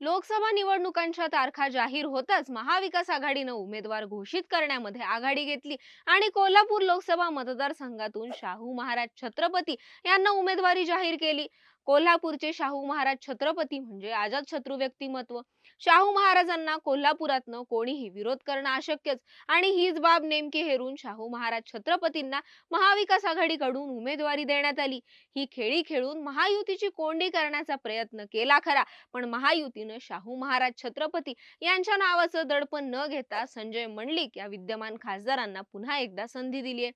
लोकसभा निवडणुकांच्या तारखा जाहीर होताच महाविकास आघाडीनं उमेदवार घोषित करण्यामध्ये आघाडी घेतली आणि कोल्हापूर लोकसभा मतदारसंघातून शाहू महाराज छत्रपती यांना उमेदवारी जाहीर केली. कोल्हापूरचे शाहू महाराज छत्रपती म्हणजे अजातशत्रू व्यक्तिमत्व. शाहू महाराजांना कोल्हापुरातनं कोणीही विरोध करणं अशक्यच आणि हीच बाब नेमकी हेरून शाहू महाराज छत्रपतींना महाविकास आघाडीकडून उमेदवारी देण्यात आली. ही खेळी खेळून महायुतीची कोंडी करण्याचा प्रयत्न केला खरा पण महायुतीनं शाहू महाराज छत्रपती यांच्या नावाचं दडपण न घेता संजय मंडलिक या विद्यमान खासदारांना पुन्हा एकदा संधी दिली आहे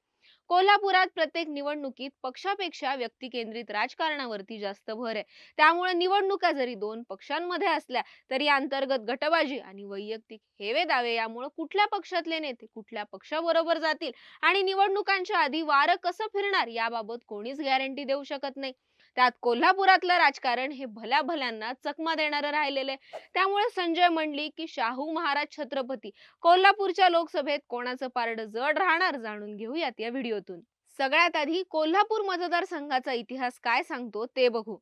कोल्हापुरात प्रत्येक निवडणुकीत पक्षापेक्षा व्यक्तिकेंद्रित राजकारणावरती जास्त भर आहे. त्यामुळे निवडणुका जरी दोन पक्षांमध्ये असल्या तरी अंतर्गत गटबाजी आणि वैयक्तिक हेवे दावे यामुळे कुठल्या पक्षातले नेते कुठल्या पक्षाबरोबर जातील आणि निवडणुकांच्या आधी वारं कसं फिरणार याबाबत कोणीच गॅरंटी देऊ शकत नाही. त्यात कोल्हापुरातलं राजकारण हे भल्या भल्यांना चकमा देणारं राहिलेलं आहे. त्यामुळे संजय म्हणली की शाहू महाराज छत्रपती. कोल्हापूरच्या लोकसभेत कोणाचं पारडं जड राहणार जाणून घेऊयात या व्हिडिओतून. सगळ्यात आधी कोल्हापूर मतदारसंघाचा इतिहास काय सांगतो ते बघू.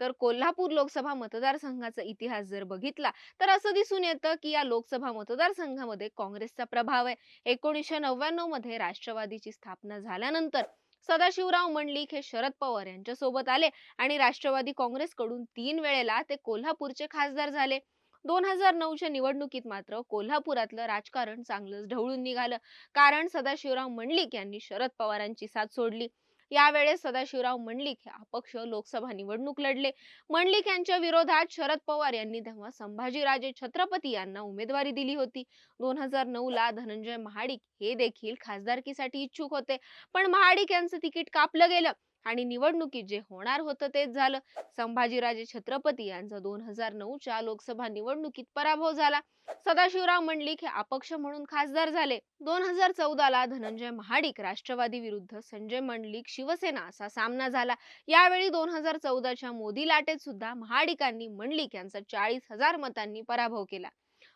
तर कोल्हापूर लोकसभा मतदारसंघाचा इतिहास जर बघितला तर असं दिसून येतं की या लोकसभा मतदारसंघामध्ये काँग्रेसचा प्रभाव आहे. एकोणीसशे नव्याण्णवमध्ये राष्ट्रवादीची स्थापना झाल्यानंतर सदाशिवराव मंडलिक हे शरद पवार यांच्या सोबत आले आणि राष्ट्रवादी काँग्रेसकडून तीन वेळेला ते कोल्हापूरचे खासदार झाले. दोन हजार नऊच्या निवडणुकीत मात्र कोल्हापुरातलं राजकारण चांगलंच ढवळून निघालं. कारण सदाशिवराव मंडलिक यांनी शरद पवारांची साथ सोडली. यावेळेस सदाशिवराव मंडलिक हे अपक्ष लोकसभा निवडणूक लढले. मंडलिक यांच्या विरोधात शरद पवार यांनी तेव्हा संभाजीराजे छत्रपती यांना उमेदवारी दिली होती. दोन हजार नऊ ला धनंजय महाडिक हे देखील खासदारकीसाठी इच्छुक होते. पण महाडिक यांचं तिकीट कापलं गेलं. आणि निवडणुकीत जे होणार होतं तेच झालं. संभाजीराजे छत्रपती यांचा दोन हजार नऊच्या लोकसभा निवडणुकीत पराभव झाला. सदाशिवराव मंडलिक हे अपक्ष म्हणून खासदार झाले. दोन हजार चौदाला धनंजय महाडिक राष्ट्रवादी विरुद्ध संजय मंडलिक शिवसेना असा सामना झाला. यावेळी दोन हजार चौदाच्या मोदी लाटेत सुद्धा महाडिकांनी मंडलिक यांचा चाळीस हजार मतांनी पराभव केला.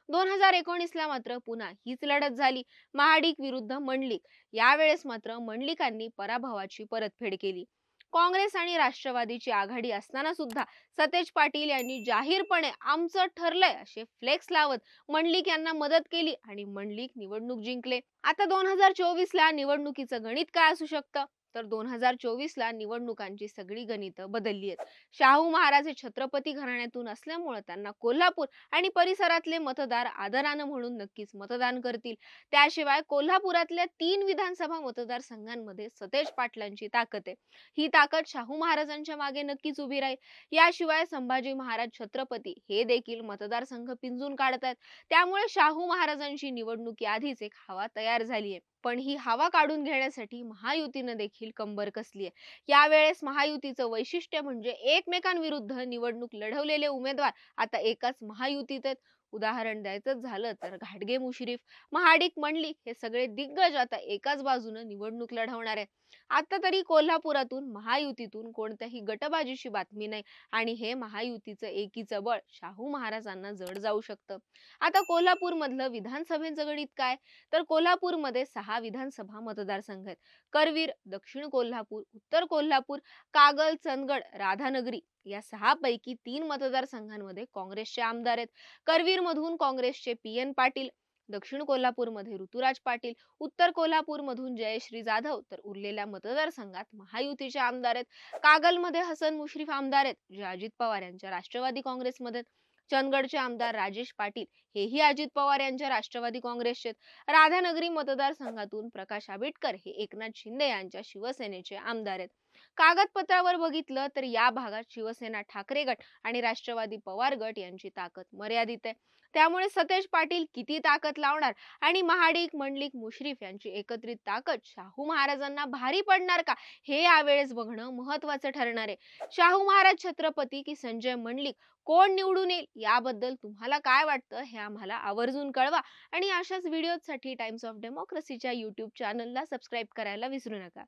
दोन हजार एकोणीसला मात्र पुन्हा हीच लढत झाली. महाडिक विरुद्ध मंडलिक. यावेळेस मात्र मंडलिकांनी पराभवाची परतफेड केली. काँग्रेस आणि राष्ट्रवादीची आघाडी असताना सुद्धा सतेज पाटील यांनी जाहीरपणे आमचं ठरलंय असे फ्लेक्स लावत मंडलिक यांना मदत केली आणि मंडलिक निवडणूक जिंकले. आता दोन हजार चोवीस ला निवडणुकीचं गणित काय असू शकतं? तर दोन हजार चोवीसला निवडणुकांची सगळी गणितं बदलली आहेत. शाहू महाराज हे छत्रपती घराण्यातून असल्यामुळे त्यांना कोल्हापूर आणि परिसरातले मतदार आदरानं म्हणून नक्कीच मतदान करतील. त्याशिवाय कोल्हापुरातल्या तीन विधानसभा मतदारसंघांमध्ये सतेज पाटलांची ताकद आहे. ही ताकद शाहू महाराजांच्या मागे नक्कीच उभी राहील. याशिवाय संभाजी महाराज छत्रपती हे देखील मतदारसंघ पिंजून काढतात त्यामुळे शाहू महाराजांची निवडणुकी आधीच एक हवा तयार झाली आहे. पण ही हवा काढून घेण्यासाठी महायुतीनं देखील कंबर कसली आहे. यावेळेस महायुतीचं वैशिष्ट्य म्हणजे एकमेकांविरुद्ध निवडणूक लढवलेले उमेदवार आता एकाच महायुतीत आहेत. उदाहरण द्यायचं झालं तर घाटगे मुश्रीफ महाडिक मंडलिक हे सगळे दिग्गज आता एकाच बाजूनं निवडणूक लढवणार आहेत. आता तरी कोल्हापुरातून महायुतीतून कोणत्याही गटबाजीची बातमी नाही आणि हे महायुतीचं एकीचं बळ शाहू महाराजांना जड जाऊ शकतं. आता कोल्हापूर मधलं विधानसभेचं गणित काय? तर कोल्हापूरमध्ये सहा विधानसभा मतदारसंघ आहेत. करवीर दक्षिण कोल्हापूर उत्तर कोल्हापूर कागल चंदगड राधानगरी. या सहा पैकी तीन मतदारसंघांमध्ये काँग्रेसचे आमदार आहेत. करवीर मधून काँग्रेसचे पी एन पाटील दक्षिण कोल्हापूरमध्ये ऋतुराज पाटील उत्तर कोल्हापूर मधून जयश्री जाधव तर उरलेल्या मतदारसंघात महायुतीचे आमदार आहेत. कागलमध्ये हसन मुश्रीफ आमदार आहेत जे अजित पवार यांच्या राष्ट्रवादी काँग्रेसमध्ये चंदगडचे आमदार राजेश पाटील हेही अजित पवार यांच्या राष्ट्रवादी काँग्रेसचे आहेत. राधानगरी मतदारसंघातून प्रकाश आंबेडकर हे एकनाथ शिंदे यांच्या शिवसेनेचे आमदार आहेत. कागदपत्रावर बघितलं तर या भागात शिवसेना ठाकरे गट आणि राष्ट्रवादी पवार गट यांची ताकद मर्यादित आहे. त्यामुळे सतेज पाटील किती ताकद लावणार आणि महाडिक मंडलिक मुश्रीफ यांची एकत्रित ताकद शाहू महाराजांना भारी पडणार का? हे यावेळेस बघणं महत्वाचं ठरणार आहे. शाहू महाराज छत्रपती की संजय मंडलिक कोण निवडून येईल? याबद्दल तुम्हाला काय वाटतं हे आम्हाला आवर्जून कळवा आणि अशाच व्हिडिओसाठी टाइम्स ऑफ डेमोक्रेसीच्या यूट्यूब चॅनलला सबस्क्राईब करायला विसरू नका.